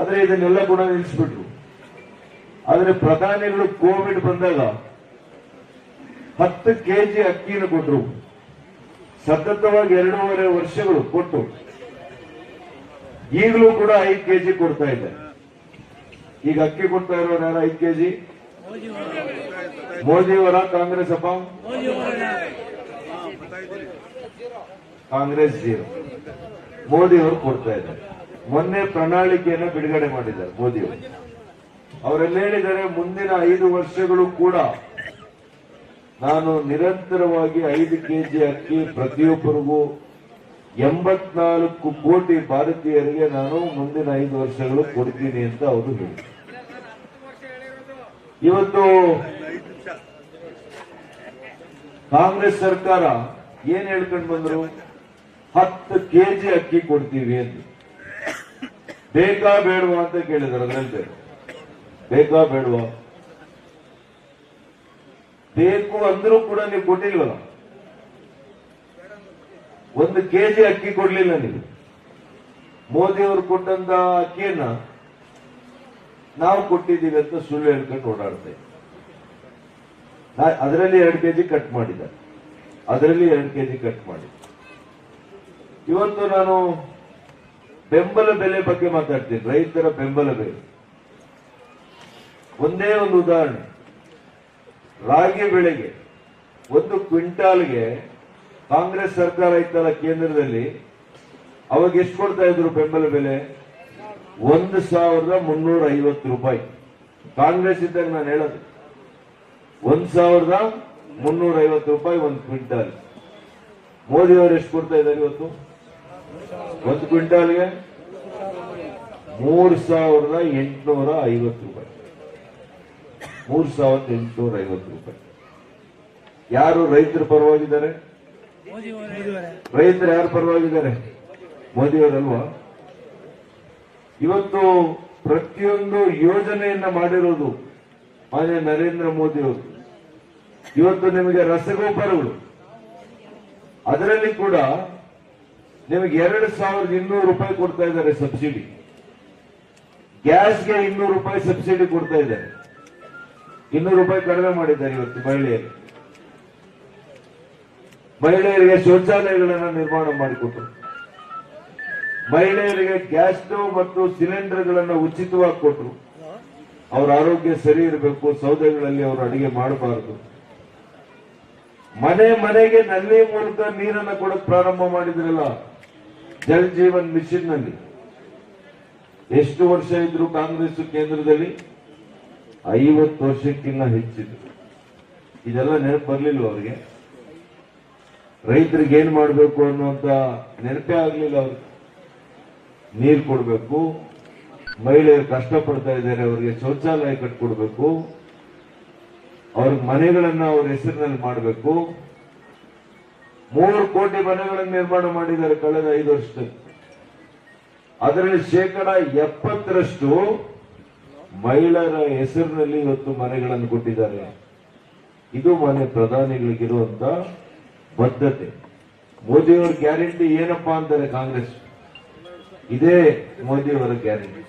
ಆದ್ರೆ ಇದನ್ನೆಲ್ಲ ಕೂಡ ನಿಲ್ಲಿಸ್ಬಿಟ್ರು. ಆದ್ರೆ ಪ್ರಧಾನಿಗಳು ಕೋವಿಡ್ ಬಂದಾಗ ಹತ್ತು ಕೆಜಿ ಅಕ್ಕಿನ ಕೊಟ್ರು. ಸತತವಾಗಿ ಎರಡೂವರೆ ವರ್ಷಗಳು ಕೊಟ್ಟು. ಈಗಲೂ ಕೂಡ ಐದು ಕೆಜಿ ಕೊಡ್ತಾ ಇದೆ. ಈಗ ಅಕ್ಕಿ ಕೊಡ್ತಾ ಇರೋರು ಯಾರು ಐದು ಕೆಜಿ? ಮೋದಿಯವರ ಕಾಂಗ್ರೆಸ್ ಅಪ್ಪ? ಕಾಂಗ್ರೆಸ್ ಜೀರೋ. ಮೋದಿಯವರು ಕೊಡ್ತಾ ಇದ್ದಾರೆ. ಮೊನ್ನೆ ಪ್ರಣಾಳಿಕೆಯನ್ನು ಬಿಡುಗಡೆ ಮಾಡಿದ್ದಾರೆ ಮೋದಿ ಅವರು ಅವರೆಲ್ಲ ಹೇಳಿದ್ದಾರೆ, ಮುಂದಿನ ಐದು ವರ್ಷಗಳು ಕೂಡ ನಾನು ನಿರಂತರವಾಗಿ ಐದು ಕೆಜಿ ಅಕ್ಕಿ ಪ್ರತಿಯೊಬ್ಬರಿಗೂ ಎಂಬತ್ನಾಲ್ಕು ಕೋಟಿ ಭಾರತೀಯರಿಗೆ ನಾನು ಮುಂದಿನ ಐದು ವರ್ಷಗಳು ಕೊಡ್ತೀನಿ ಅಂತ ಅವರು ಹೇಳಿದರು. ಇವತ್ತು ಕಾಂಗ್ರೆಸ್ ಸರ್ಕಾರ ಏನ್ ಹೇಳ್ಕೊಂಡು ಬಂದ್ರು? ಹತ್ತು ಕೆಜಿ ಅಕ್ಕಿ ಕೊಡ್ತೀವಿ ಅಂತ. ಬೇಕಾ ಬೇಡವಾ ಅಂತ ಕೇಳಿದ್ರು ಅದರಂತೆ ಬೇಕಾ ಬೇಡವಾ? ಬೇಕು ಅಂದ್ರೂ ಕೂಡ ನೀವು ಕೊಟ್ಟಿಲ್ವಲ್ಲ? ಒಂದು ಕೆಜಿ ಅಕ್ಕಿ ಕೊಡ್ಲಿಲ್ಲ ನೀವು. ಮೋದಿ ಅವರು ಕೊಟ್ಟಂತ ಅಕ್ಕಿಯನ್ನ ನಾವು ಕೊಟ್ಟಿದ್ದೀವಿ ಅಂತ ಸುಳ್ಳು ಹೇಳ್ಕೊಂಡು ಓಡಾಡ್ತೇವೆ ಅದರಲ್ಲಿ ಎರಡು ಕೆಜಿ ಕಟ್ ಮಾಡಿದ ಅದರಲ್ಲಿ ಎರಡು ಕೆಜಿ ಕಟ್ ಮಾಡಿ ಇವತ್ತು ನಾನು ಬೆಂಬಲ ಬೆಲೆ ಬಗ್ಗೆ ಮಾತಾಡ್ತೀನಿ. ರೈತರ ಬೆಂಬಲ ಬೆಲೆ. ಒಂದೇ ಒಂದು ಉದಾಹರಣೆ. ರಾಗಿ ಬೆಳೆಗೆ ಒಂದು ಕ್ವಿಂಟಾಲ್ಗೆ ಕಾಂಗ್ರೆಸ್ ಸರ್ಕಾರ ಇತ್ತಲ್ಲ ಕೇಂದ್ರದಲ್ಲಿ, ಅವಾಗ ಎಷ್ಟು ಕೊಡ್ತಾ ಇದ್ರು ಬೆಂಬಲ ಬೆಲೆ? ಒಂದು ಸಾವಿರದ ಮುನ್ನೂರ ಐವತ್ತು ರೂಪಾಯಿ. ಕಾಂಗ್ರೆಸ್ ಇದ್ದಾಗ ನಾನು ಹೇಳೋದು, ಒಂದ್ ಸಾವಿರದ ಮುನ್ನೂರ ಐವತ್ತು ರೂಪಾಯಿ ಒಂದು ಕ್ವಿಂಟಾಲ್. ಮೋದಿ ಅವರು ಎಷ್ಟು ಕೊಡ್ತಾ ಇದ್ದಾರೆ ಇವತ್ತು? ಒಂದು ಕ್ವಿಂಟಾಲ್ಗೆ ಮೂರು ಸಾವಿರದ ಎಂಟುನೂರ ಐವತ್ತು ರೂಪಾಯಿ. ಮೂರು ಸಾವಿರದ ಎಂಟುನೂರ ಐವತ್ತು ರೂಪಾಯಿ. ಯಾರು ರೈತರ ಪರವಾಗಿದ್ದಾರೆ? ರೈತರು ಯಾರು ಪರವಾಗಿದ್ದಾರೆ? ಮೋದಿಯವರಲ್ವಾ? ಇವತ್ತು ಪ್ರತಿಯೊಂದು ಯೋಜನೆಯನ್ನ ಮಾಡಿರೋದು ಮಾನ್ಯ ನರೇಂದ್ರ ಮೋದಿ ಅವರು ಇವತ್ತು ನಿಮಗೆ ರಸಗೊಬ್ಬರಗಳು. ಅದರಲ್ಲಿ ಕೂಡ ನಿಮಗೆ ಎರಡು ಸಾವಿರದ ಇನ್ನೂರು ರೂಪಾಯಿ ಕೊಡ್ತಾ ಇದ್ದಾರೆ ಸಬ್ಸಿಡಿ. ಗ್ಯಾಸ್ಗೆ ಇನ್ನೂರು ರೂಪಾಯಿ ಸಬ್ಸಿಡಿ ಕೊಡ್ತಾ ಇದ್ದಾರೆ. ಇನ್ನೂರು ರೂಪಾಯಿ ಕಡಿಮೆ ಮಾಡಿದ್ದಾರೆ ಇವತ್ತು ಮಹಿಳೆಯರು. ಮಹಿಳೆಯರಿಗೆ ಶೌಚಾಲಯಗಳನ್ನು ನಿರ್ಮಾಣ ಮಾಡಿಕೊಟ್ರು. ಮಹಿಳೆಯರಿಗೆ ಗ್ಯಾಸ್ ಸ್ಟವ್ ಮತ್ತು ಸಿಲಿಂಡರ್ಗಳನ್ನು ಉಚಿತವಾಗಿ ಕೊಟ್ಟರು ಅವರ ಆರೋಗ್ಯ ಸರಿ ಇರಬೇಕು, ಸೌದೆಗಳಲ್ಲಿ ಅವರು ಅಡಿಗೆ ಮಾಡಬಾರದು. ಮನೆ ಮನೆಗೆ ನಲ್ಲಿ ಮೂಲಕ ನೀರನ್ನು ಕೊಡಕ್ ಪ್ರಾರಂಭ ಮಾಡಿದ್ರಲ್ಲ ಜಲ್ ಜೀವನ್ ಮಿಷನ್ನಲ್ಲಿ ಎಷ್ಟು ವರ್ಷ ಇದ್ರು ಕಾಂಗ್ರೆಸ್ ಕೇಂದ್ರದಲ್ಲಿ ಐವತ್ತು ವರ್ಷಕ್ಕಿಂತ ಹೆಚ್ಚಿದ್ರು ಇದೆಲ್ಲ ನೆನಪು ಬರ್ಲಿಲ್ಲ ಅವ್ರಿಗೆ? ರೈತರಿಗೆ ಏನ್ ಮಾಡಬೇಕು ಅನ್ನುವಂತ ನೆನಪೇ ಆಗ್ಲಿಲ್ಲ ಅವ್ರಿಗೆ. ನೀರು ಕೊಡಬೇಕು, ಮಹಿಳೆಯರು ಕಷ್ಟಪಡ್ತಾ ಇದ್ದಾರೆ, ಅವರಿಗೆ ಶೌಚಾಲಯ ಕಟ್ಕೊಡ್ಬೇಕು ಅವ್ರ ಮನೆಗಳನ್ನ ಅವ್ರ ಹೆಸರಿನಲ್ಲಿ ಮಾಡಬೇಕು. ಮೂರು ಕೋಟಿ ಮನೆಗಳನ್ನು ನಿರ್ಮಾಣ ಮಾಡಿದ್ದಾರೆ ಕಳೆದ ಐದು ವರ್ಷದಲ್ಲಿ. ಅದರಲ್ಲಿ ಶೇಕಡ ಎಪ್ಪತ್ತರಷ್ಟು ಮಹಿಳೆಯರ ಹೆಸರಿನಲ್ಲಿ ಇವತ್ತು ಮನೆಗಳನ್ನು ಕೊಟ್ಟಿದ್ದಾರೆ. ಇದು ಮನೆ ಪ್ರಧಾನಿಗಳಿಗಿರುವಂತ ಬದ್ಧತೆ. ಮೋದಿಯವರ ಗ್ಯಾರಂಟಿ ಏನಪ್ಪಾ ಅಂತಾರೆ ಕಾಂಗ್ರೆಸ್. ಇದೇ ಮೋದಿಯವರ ಗ್ಯಾರಂಟಿ.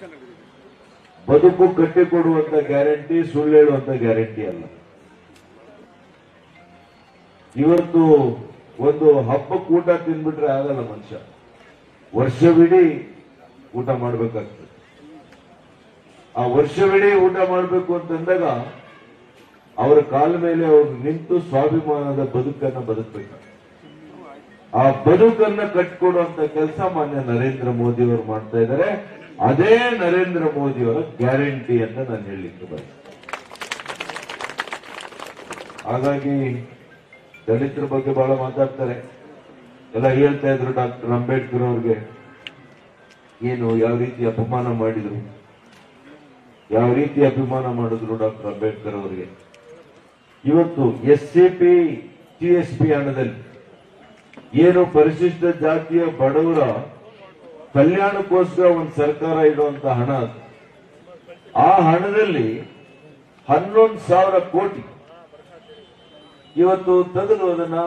ಬದುಕು ಕಟ್ಟಿಕೊಡುವಂತ ಗ್ಯಾರಂಟಿ, ಸುಳ್ಳು ಹೇಳುವಂತ ಗ್ಯಾರಂಟಿ ಅಲ್ಲ. ಇವತ್ತು ಒಂದು ಹಬ್ಬ ಊಟ ತಿಂದ್ಬಿಟ್ರೆ ಆಗಲ್ಲ ಮನುಷ್ಯ. ವರ್ಷವಿಡೀ ಊಟ ಮಾಡ್ಬೇಕಾಗ್ತದೆ. ಆ ವರ್ಷವಿಡೀ ಊಟ ಮಾಡಬೇಕು ಅಂತಂದಾಗ ಅವರ ಕಾಲ ಮೇಲೆ ಅವರು ನಿಂತು ಸ್ವಾಭಿಮಾನದ ಬದುಕನ್ನ ಬದುಕಬೇಕು. ಆ ಬದುಕನ್ನ ಕಟ್ಕೊಡುವಂತ ಕೆಲಸ ಮಾನ್ಯ ನರೇಂದ್ರ ಮೋದಿ ಅವರು ಮಾಡ್ತಾ ಇದ್ದಾರೆ. ಅದೇ ನರೇಂದ್ರ ಮೋದಿ ಅವರ ಗ್ಯಾರಂಟಿ ಅಂತ ನಾನು ಹೇಳಲಿಕ್ಕೆ ಬಯಸ್ತೇನೆ. ಹಾಗಾಗಿ ದಲಿತರ ಬಗ್ಗೆ ಬಹಳ ಮಾತಾಡ್ತಾರೆ. ಎಲ್ಲ ಹೇಳ್ತಾ ಇದ್ರು ಡಾಕ್ಟರ್ ಅಂಬೇಡ್ಕರ್ ಅವ್ರಿಗೆ. ಏನು, ಯಾವ ರೀತಿ ಅಪಮಾನ ಮಾಡಿದ್ರು? ಯಾವ ರೀತಿ ಅಭಿಮಾನ ಮಾಡಿದ್ರು ಡಾಕ್ಟರ್ ಅಂಬೇಡ್ಕರ್ ಅವರಿಗೆ? ಇವತ್ತು S C P, T S P ಹಣದಲ್ಲಿ ಏನು ಪರಿಶಿಷ್ಟ ಜಾತಿಯ ಬಡವರ ಕಲ್ಯಾಣಕ್ಕೋಸ್ಕರ ಒಂದು ಸರ್ಕಾರ ಇಡುವಂತ ಹಣ ಆ ಹಣದಲ್ಲಿ ಹನ್ನೊಂದು ಸಾವಿರ ಕೋಟಿ ಇವತ್ತು ತೆಗೆದು ಅದನ್ನ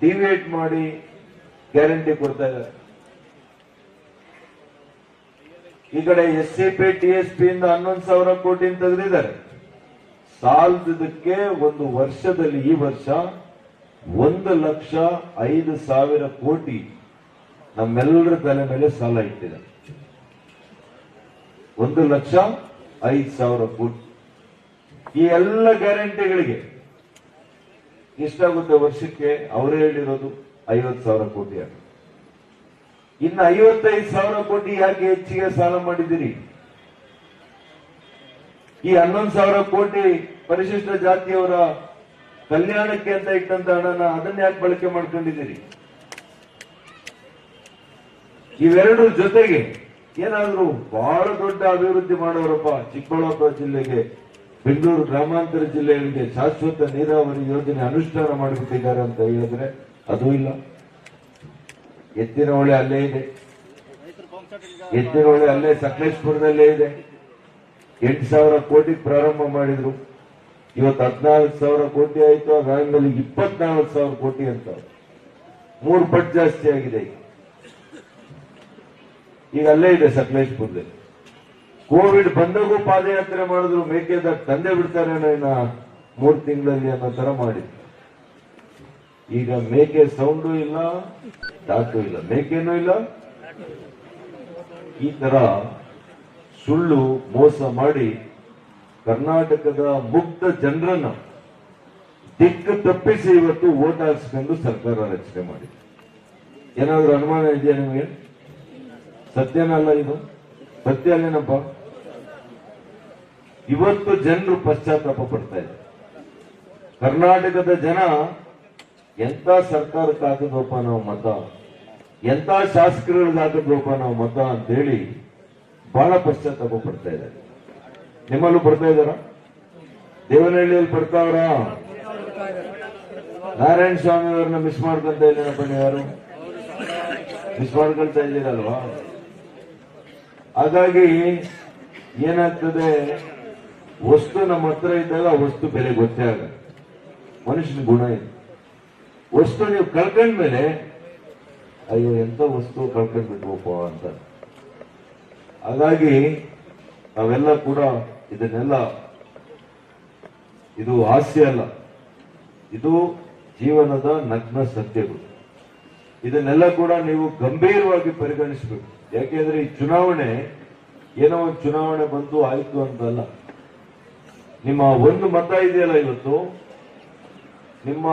ಡಿವೇಟ್ ಮಾಡಿ ಗ್ಯಾರಂಟಿ ಕೊಡ್ತಾ ಇದ್ದಾರೆ. ಈ ಕಡೆ S C P T S P ಇಂದ ಹನ್ನೊಂದು ಸಾವಿರ ಕೋಟಿ ತೆಗೆದಿದ್ದಾರೆ. ಸಾಲದಕ್ಕೆ ಒಂದು ವರ್ಷದಲ್ಲಿ ಈ ವರ್ಷ ಒಂದು ಲಕ್ಷ ಐದು ಸಾವಿರ ಕೋಟಿ ನಮ್ಮೆಲ್ಲರ ತಲೆ ಮೇಲೆ ಸಾಲ ಇಟ್ಟಿದೆ. ಒಂದು ಲಕ್ಷ ಐದು ಸಾವಿರ ಕೋಟಿ. ಈ ಎಲ್ಲ ಗ್ಯಾರಂಟಿಗಳಿಗೆ ಎಷ್ಟಾಗುತ್ತೆ ವರ್ಷಕ್ಕೆ? ಅವರೇ ಹೇಳಿರೋದು ಐವತ್ತು ಸಾವಿರ ಕೋಟಿ ಆಗುತ್ತೆ. ಇನ್ನು ಐವತ್ತೈದು ಸಾವಿರ ಕೋಟಿ ಯಾಕೆ ಹೆಚ್ಚಿಗೆ ಸಾಲ ಮಾಡಿದಿರಿ ಈ ಹನ್ನೊಂದು ಸಾವಿರ ಕೋಟಿ ಪರಿಶಿಷ್ಟ ಜಾತಿಯವರ ಕಲ್ಯಾಣಕ್ಕೆ ಅಂತ ಇಟ್ಟಂತ ಹಣನ ಅದನ್ನ ಯಾಕೆ ಬಳಕೆ ಮಾಡ್ಕೊಂಡಿದ್ದೀರಿ? ಇವೆರಡರ ಜೊತೆಗೆ ಏನಾದ್ರೂ ಬಹಳ ದೊಡ್ಡ ಅಭಿವೃದ್ಧಿ ಮಾಡೋರಪ್ಪ ಚಿಕ್ಕಬಳ್ಳಾಪುರ ಜಿಲ್ಲೆಗೆ ಬೆಂಗಳೂರು ಗ್ರಾಮಾಂತರ ಜಿಲ್ಲೆಗಳಿಗೆ ಶಾಶ್ವತ ನೀರಾವರಿ ಯೋಜನೆ ಅನುಷ್ಠಾನ ಮಾಡಿಬಿಟ್ಟಿದ್ದಾರೆ ಅಂತ ಹೇಳಿದ್ರೆ ಅದು ಇಲ್ಲ. ಎತ್ತಿನ ಹೊಳೆ ಅಲ್ಲೇ ಇದೆ. ಎತ್ತಿನ ಹೊಳೆ ಅಲ್ಲೇ ಸಕಲೇಶ್ಪುರದಲ್ಲೇ ಇದೆ. ಎಂಟು ಸಾವಿರ ಕೋಟಿ ಪ್ರಾರಂಭ ಮಾಡಿದ್ರು. ಇವತ್ತು ಹದಿನಾಲ್ಕು ಸಾವಿರ ಕೋಟಿ ಆಯಿತು ಅದಾದ್ಮೇಲೆ ಇಪ್ಪತ್ನಾಲ್ಕು ಸಾವಿರ ಕೋಟಿ ಅಂತ. ಮೂರು ಪಟ್ಟು ಜಾಸ್ತಿ ಆಗಿದೆ ಈಗ. ಈಗ ಅಲ್ಲೇ ಇದೆ ಸಕಲೇಶ್ಪುರದಲ್ಲಿ. ಕೋವಿಡ್ ಬಂದಾಗೂ ಪಾದಯಾತ್ರೆ ಮಾಡಿದ್ರು, ಮೇಕೆದಾಗ ತಂದೆ ಬಿಡ್ತಾರೆ ಮೂರು ತಿಂಗಳಲ್ಲಿ ಅನ್ನೋ ತರ ಮಾಡಿ ಈಗ ಮೇಕೆ ಸೌಂಡು ಇಲ್ಲ ಡಾಟು ಇಲ್ಲ. ಮೇಕೆನೂ ಇಲ್ಲ. ಈ ತರ ಸುಳ್ಳು ಮೋಸ ಮಾಡಿ ಕರ್ನಾಟಕದ ಮುಕ್ತ ಜನರನ್ನ ದಿಕ್ಕು ತಪ್ಪಿಸಿ ಇವತ್ತು ಓಟ್ ಹಾಕ್ಸ್ಕೊಂಡು ಸರ್ಕಾರ ರಚನೆ ಮಾಡಿದೆ. ಏನಾದ್ರೂ ಅನುಮಾನ ಇದೆಯಾ ನಿಮಗೆ? ಸತ್ಯನಲ್ಲ ಇದು? ಸತ್ಯ ಅಲ್ಲೇನಪ್ಪ? ಇವತ್ತು ಜನರು ಪಶ್ಚಾತ್ತಾಪ ಪಡ್ತಾ ಇದ್ದಾರೆ ಕರ್ನಾಟಕದ ಜನ ಎಂತ ಸರ್ಕಾರಕ್ಕೆ ಹಾಕಿದ್ವಪ್ಪ ನಾವು ಮತ ಎಂತ ಶಾಸಕರುಗಳಿಗೆ ಹಾಕಿದ್ವಪ್ಪ ನಾವು ಮತ ಅಂತೇಳಿ ಬಹಳ ಪಶ್ಚಾತ್ತಾಪ ಪಡ್ತಾ ಇದ್ದಾರೆ ನಿಮ್ಮಲ್ಲೂ ಬರ್ತಾ ಇದ್ದಾರ? ದೇವನಹಳ್ಳಿಯಲ್ಲಿ ಬರ್ತಾವ್ರ ನಾರಾಯಣ ಸ್ವಾಮಿ ಅವ್ರನ್ನ ಮಿಸ್ ಮಾಡ್ಕೊಂತ ಇದ್ದೀನಪ್ಪ ನೀವು ಯಾರು? ಮಿಸ್ ಮಾಡ್ಕೊಳ್ತಾ ಇದ್ದೀರಲ್ವಾ? ಹಾಗಾಗಿ ಏನಾಗ್ತದೆ? ವಸ್ತು ನಮ್ಮ ಹತ್ರ ಇದ್ದಾಗ ವಸ್ತು ಬೆಲೆ ಗೊತ್ತೇ ಆಗ ಮನುಷ್ಯನ ಗುಣ ಇದೆ. ವಸ್ತು ನೀವು ಕಳ್ಕೊಂಡ್ಮೇಲೆ, ಅಯ್ಯೋ, ಎಂತ ವಸ್ತು ಕಳ್ಕೊಂಡ್ಬಿಟ್ವಪ್ಪ ಅಂತ. ಹಾಗಾಗಿ ನಾವೆಲ್ಲ ಕೂಡ ಇದನ್ನೆಲ್ಲ, ಇದು ಹಾಸ್ಯ ಅಲ್ಲ. ಇದು ಜೀವನದ ನಗ್ನ ಸತ್ಯಗಳು. ಇದನ್ನೆಲ್ಲ ಕೂಡ ನೀವು ಗಂಭೀರವಾಗಿ ಪರಿಗಣಿಸಬೇಕು. ಯಾಕೆಂದ್ರೆ ಈ ಚುನಾವಣೆ ಏನೋ ಒಂದು ಚುನಾವಣೆ ಬಂತು ಆಯ್ತು ಅಂತಲ್ಲ. ನಿಮ್ಮ ಒಂದು ಮತ ಇದೆಯಲ್ಲ ಇವತ್ತು? ನಿಮ್ಮ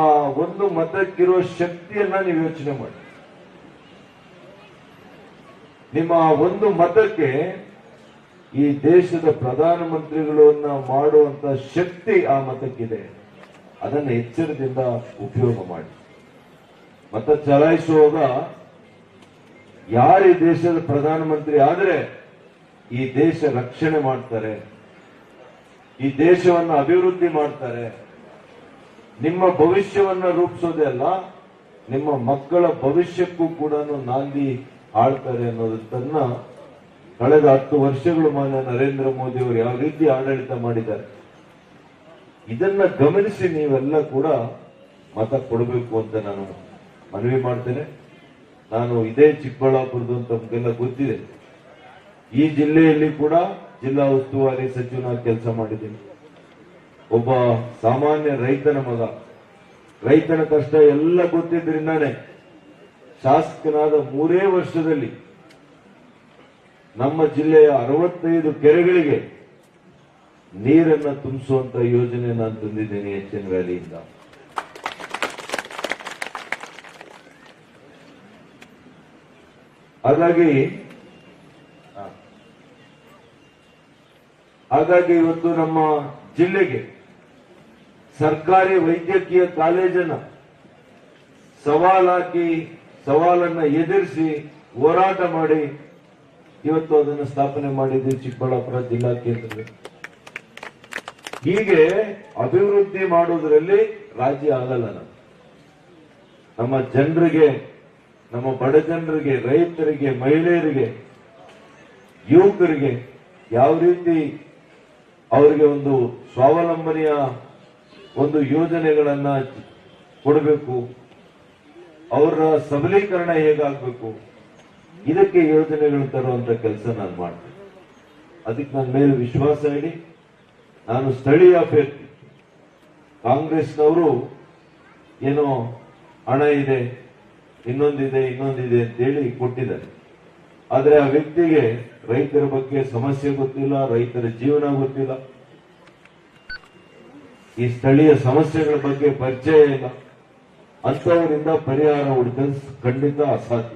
ಒಂದು ಮತಕ್ಕಿರೋ ಶಕ್ತಿಯನ್ನ ನೀವು ಯೋಚನೆ ಮಾಡಿ. ನಿಮ್ಮ ಒಂದು ಮತಕ್ಕೆ ಈ ದೇಶದ ಪ್ರಧಾನಮಂತ್ರಿಗಳನ್ನ ಮಾಡುವಂತ ಶಕ್ತಿ ಆ ಮತಕ್ಕಿದೆ. ಅದನ್ನು ಎಚ್ಚರದಿಂದ ಉಪಯೋಗ ಮಾಡಿ. ಮತ ಚಲಾಯಿಸುವಾಗ ಯಾರು ದೇಶದ ಪ್ರಧಾನಮಂತ್ರಿ ಆದರೆ ಈ ದೇಶ ರಕ್ಷಣೆ ಮಾಡ್ತಾರೆ, ಈ ದೇಶವನ್ನು ಅಭಿವೃದ್ಧಿ ಮಾಡ್ತಾರೆ. ನಿಮ್ಮ ಭವಿಷ್ಯವನ್ನ ರೂಪಿಸೋದೇ ಅಲ್ಲ, ನಿಮ್ಮ ಮಕ್ಕಳ ಭವಿಷ್ಯಕ್ಕೂ ಕೂಡ ನಾಂದಿ ಆಳ್ತಾರೆ ಅನ್ನೋದನ್ನ ಕಳೆದ ಹತ್ತು ವರ್ಷಗಳು ಮಾನ್ಯ ನರೇಂದ್ರ ಮೋದಿ ಅವರು ಯಾವ ರೀತಿ ಆಡಳಿತ ಮಾಡಿದ್ದಾರೆ. ಇದನ್ನ ಗಮನಿಸಿ ನೀವೆಲ್ಲ ಕೂಡ ಮತ ಕೊಡಬೇಕು ಅಂತ ನಾನು ಮನವಿ ಮಾಡ್ತೇನೆ. ನಾನು ಇದೇ ಚಿಕ್ಕಬಳ್ಳಾಪುರದ್ದು ತಮಗೆಲ್ಲ ಗೊತ್ತಿದೆ. ಈ ಜಿಲ್ಲೆಯಲ್ಲಿ ಕೂಡ ಜಿಲ್ಲಾ ಉಸ್ತುವಾರಿ ಸಚಿವನ ಕೆಲಸ ಮಾಡಿದ್ದೀನಿ. ಒಬ್ಬ ಸಾಮಾನ್ಯ ರೈತನ ಮಗ. ರೈತನ ಕಷ್ಟ ಎಲ್ಲ ಗೊತ್ತಿದ್ರಿಂದಾನೆ ಶಾಸಕನಾದ ಮೂರೇ ವರ್ಷದಲ್ಲಿ ನಮ್ಮ ಜಿಲ್ಲೆಯ ಅರವತ್ತೈದು ಕೆರೆಗಳಿಗೆ ನೀರನ್ನು ತುಂಬಿಸುವಂತ ಯೋಜನೆ ನಾನು ತಂದಿದ್ದೇನೆ ಎಚ್ ಎನ್ ವ್ಯಾಲಿಯಿಂದ. ಹಾಗಾಗಿ ಹಾಗಾಗಿ ಇವತ್ತು ನಮ್ಮ ಜಿಲ್ಲೆಗೆ ಸರ್ಕಾರಿ ವೈದ್ಯಕೀಯ ಕಾಲೇಜನ್ನ ಸವಾಲಾಕಿ ಸವಾಲನ್ನ ಎದುರಿಸಿ ಹೋರಾಟ ಮಾಡಿ ಇವತ್ತು ಅದನ್ನು ಸ್ಥಾಪನೆ ಮಾಡಿದ್ದೀವಿ ಚಿಕ್ಕಬಳ್ಳಾಪುರ ಜಿಲ್ಲಾ ಕೇಂದ್ರದಲ್ಲಿ. ಹೀಗೆ ಅಭಿವೃದ್ಧಿ ಮಾಡುವುದರಲ್ಲಿ ರಾಜ್ಯ ಆಗಲ್ಲ ನಮ್ಮ ಜನರಿಗೆ ನಮ್ಮ ಬಡ ಜನರಿಗೆ ರೈತರಿಗೆ, ಮಹಿಳೆಯರಿಗೆ, ಯುವಕರಿಗೆ ಯಾವ ರೀತಿ ಅವರಿಗೆ ಒಂದು ಸ್ವಾವಲಂಬನೆಯ ಒಂದು ಯೋಜನೆಗಳನ್ನ ಕೊಡಬೇಕು, ಅವರ ಸಬಲೀಕರಣ ಹೇಗಾಗಬೇಕು, ಇದಕ್ಕೆ ಯೋಜನೆಗಳು ತರುವಂತ ಕೆಲಸ ನಾನು ಮಾಡ್ತೀನಿ. ಅದಕ್ಕೆ ನನ್ನ ಮೇಲೆ ವಿಶ್ವಾಸ ಇಡಿ. ನಾನು ಸ್ಥಳೀಯ ಅಭ್ಯರ್ಥಿ. ಕಾಂಗ್ರೆಸ್ನವರು ಏನೋ ಹಣ ಇದೆ ಇನ್ನೊಂದಿದೆ ಇನ್ನೊಂದಿದೆ ಅಂತೇಳಿ ಕೊಟ್ಟಿದ್ದಾರೆ. ಆದ್ರೆ ಆ ವ್ಯಕ್ತಿಗೆ ರೈತರ ಬಗ್ಗೆ ಸಮಸ್ಯೆ ಗೊತ್ತಿಲ್ಲ, ರೈತರ ಜೀವನ ಗೊತ್ತಿಲ್ಲ. ಈ ಸ್ಥಳೀಯ ಸಮಸ್ಯೆಗಳ ಬಗ್ಗೆ ಪರಿಚಯ ಇಲ್ಲ. ಅಂತವರಿಂದ ಪರಿಹಾರ ಹುಡುಕಲು ಖಂಡಿತ ಅಸಾಧ್ಯ.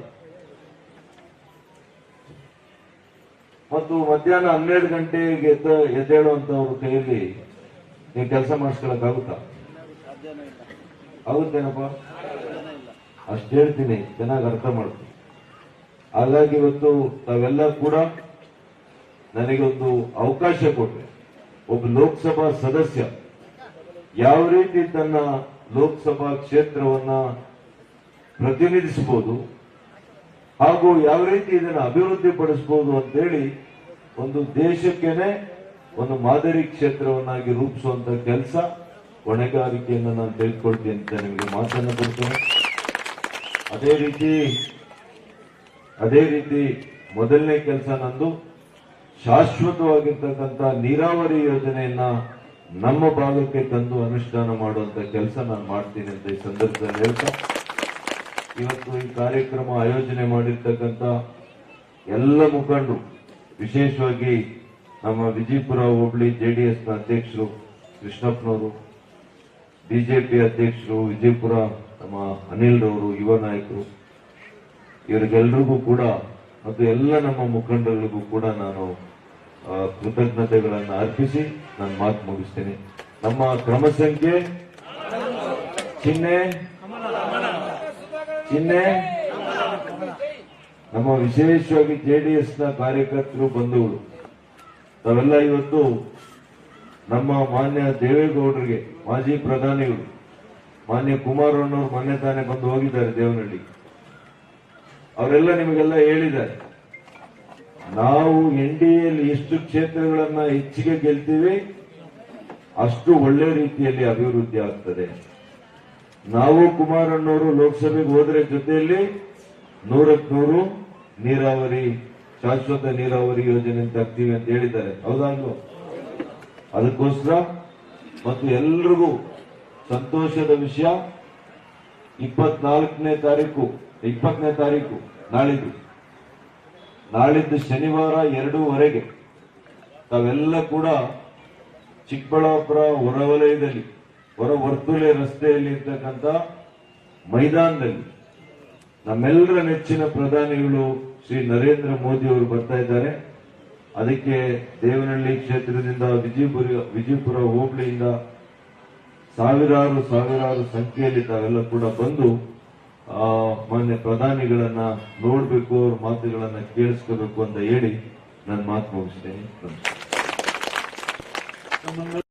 ಮತ್ತು ಮಧ್ಯಾಹ್ನ ಹನ್ನೆರಡು ಗಂಟೆಗೆ ಎದ್ದ ಎದ್ದೇಳುವಂತವ್ರ ಕೈಯಲ್ಲಿ ನೀವು ಕೆಲಸ ಮಾಡಿಸ್ಕೊಳಕ್ಕಾಗುತ್ತಾ? ಆಗುತ್ತೇನಪ್ಪ? ಅಷ್ಟು ಹೇಳ್ತೀನಿ, ಚೆನ್ನಾಗಿ ಅರ್ಥ ಮಾಡ್ತೀನಿ. ಹಾಗಾಗಿ ಇವತ್ತು ತಾವೆಲ್ಲ ಕೂಡ ನನಗೊಂದು ಅವಕಾಶ ಕೊಟ್ಟೆ ಒಬ್ಬ ಲೋಕಸಭಾ ಸದಸ್ಯ, ಯಾವ ರೀತಿ ತನ್ನ ಲೋಕಸಭಾ ಕ್ಷೇತ್ರವನ್ನ ಪ್ರತಿನಿಧಿಸಬಹುದು ಹಾಗೂ ಯಾವ ರೀತಿ ಇದನ್ನು ಅಭಿವೃದ್ಧಿ ಪಡಿಸಬಹುದು ಅಂತೇಳಿ ಒಂದು ದೇಶಕ್ಕೇನೆ ಒಂದು ಮಾದರಿ ಕ್ಷೇತ್ರವನ್ನಾಗಿ ರೂಪಿಸುವಂತ ಕೆಲಸ, ಹೊಣೆಗಾರಿಕೆಯನ್ನು ನಾನು ತೆಗೆದುಕೊಳ್ತೀನಿ ಅಂತ ನಿಮಗೆ ಮಾತನ್ನು ಕೊಡ್ತೇನೆ. ಅದೇ ರೀತಿ ಅದೇ ರೀತಿ ಮೊದಲನೇ ಕೆಲಸ ನಂದು ಶಾಶ್ವತವಾಗಿರ್ತಕ್ಕಂಥ ನೀರಾವರಿ ಯೋಜನೆಯನ್ನ ನಮ್ಮ ಭಾಗಕ್ಕೆ ತಂದು ಅನುಷ್ಠಾನ ಮಾಡುವಂತ ಕೆಲಸ ನಾನು ಮಾಡ್ತೀನಿ ಅಂತ ಈ ಸಂದರ್ಭದಲ್ಲಿ ಹೇಳ್ತಾ, ಇವತ್ತು ಈ ಕಾರ್ಯಕ್ರಮ ಆಯೋಜನೆ ಮಾಡಿರ್ತಕ್ಕಂಥ ಎಲ್ಲ ಮುಖಂಡರು ವಿಶೇಷವಾಗಿ ನಮ್ಮ ವಿಜಯಪುರ ಹೋಬಳಿ ಜೆಡಿಎಸ್ನ ಅಧ್ಯಕ್ಷರು ಕೃಷ್ಣಪ್ಪನವರು, ಬಿಜೆಪಿ ಅಧ್ಯಕ್ಷರು ವಿಜಯಪುರ ನಮ್ಮ ಅನಿಲ್ ರವರು, ಯುವ ನಾಯಕರು, ಇವರಿಗೆಲ್ರಿಗೂ ಕೂಡ ಮತ್ತು ಎಲ್ಲ ನಮ್ಮ ಮುಖಂಡರಿಗೂ ಕೂಡ ನಾನು ಕೃತಜ್ಞತೆಗಳನ್ನು ಅರ್ಪಿಸಿ ನಾನು ಮಾತು ಮುಗಿಸ್ತೇನೆ. ನಮ್ಮ ಕ್ರಮ ಸಂಖ್ಯೆ? ಚಿಹ್ನೆ ಚಿಹ್ನೆ ನಮ್ಮ ವಿಶೇಷವಾಗಿ ಜೆಡಿಎಸ್ನ ಕಾರ್ಯಕರ್ತರು ಬಂಧುಗಳು ತಾವೆಲ್ಲ ಇವತ್ತು ನಮ್ಮ ಮಾನ್ಯ ದೇವೇಗೌಡರಿಗೆ, ಮಾಜಿ ಪ್ರಧಾನಿಗಳು ಮಾನ್ಯ ಕುಮಾರಣ್ಣವ್ರು ಮೊನ್ನೆ ತಾನೇ ಬಂದು ಹೋಗಿದ್ದಾರೆ ದೇವನಹಳ್ಳಿ. ಅವರೆಲ್ಲ ನಿಮಗೆಲ್ಲ ಹೇಳಿದ್ದಾರೆ. ನಾವು ಎನ್ ಡಿ ಎಲ್ಲಿ ಎಷ್ಟು ಕ್ಷೇತ್ರಗಳನ್ನ ಹೆಚ್ಚಿಗೆ ಗೆಲ್ತೀವಿ, ಅಷ್ಟು ಒಳ್ಳೆ ರೀತಿಯಲ್ಲಿ ಅಭಿವೃದ್ಧಿ ಆಗ್ತದೆ. ನಾವು ಕುಮಾರಣ್ಣವರು ಲೋಕಸಭೆಗೆ ಹೋದ್ರೆ ಜೊತೆಯಲ್ಲಿ ನೂರಕ್ಕೆ ನೂರು ನೀರಾವರಿ, ಶಾಶ್ವತ ನೀರಾವರಿ ಯೋಜನೆ ಅಂತ ಆಗ್ತೀವಿ ಅಂತ ಹೇಳಿದ್ದಾರೆ. ಹೌದಾ ಅದಕ್ಕೋಸ್ಕರ ಮತ್ತು ಎಲ್ರಿಗೂ ಸಂತೋಷದ ವಿಷಯ ಇಪ್ಪತ್ನಾಲ್ಕನೇ ತಾರೀಕು ಇಪ್ಪತ್ತನೇ ತಾರೀಕು, ನಾಳಿದ್ದು. ನಾಳಿದ್ದು ಶನಿವಾರ ಎರಡೂವರೆಗೆ. ತಾವೆಲ್ಲ ಕೂಡ ಚಿಕ್ಕಬಳ್ಳಾಪುರ ಹೊರವಲಯದಲ್ಲಿ, ಹೊರ ವರ್ತುಲೆ ರಸ್ತೆಯಲ್ಲಿ ಇರ್ತಕ್ಕಂಥ ಮೈದಾನದಲ್ಲಿ ನಮ್ಮೆಲ್ಲರ ನೆಚ್ಚಿನ ಪ್ರಧಾನಿಗಳು ಶ್ರೀ ನರೇಂದ್ರ ಮೋದಿ ಅವರು ಬರ್ತಾ ಇದ್ದಾರೆ. ಅದಕ್ಕೆ ದೇವನಹಳ್ಳಿ ಕ್ಷೇತ್ರದಿಂದ ವಿಜಯಪುರ ವಿಜಯಪುರ ಹೋಬಳಿಯಿಂದ ಸಾವಿರಾರು ಸಾವಿರಾರು ಸಂಖ್ಯೆಯಲ್ಲಿ ತಾವೆಲ್ಲ ಕೂಡ ಬಂದು, ಆ, ಮಾನ್ಯ ಪ್ರಧಾನಿಗಳನ್ನ ನೋಡ್ಬೇಕು, ಅವ್ರ ಮಾತುಗಳನ್ನ ಕೇಳಿಸ್ಕೋಬೇಕು ಅಂತ ಹೇಳಿ ನನ್ನ ಮಾತು ಮುಗಿಸ್ತೇನೆ.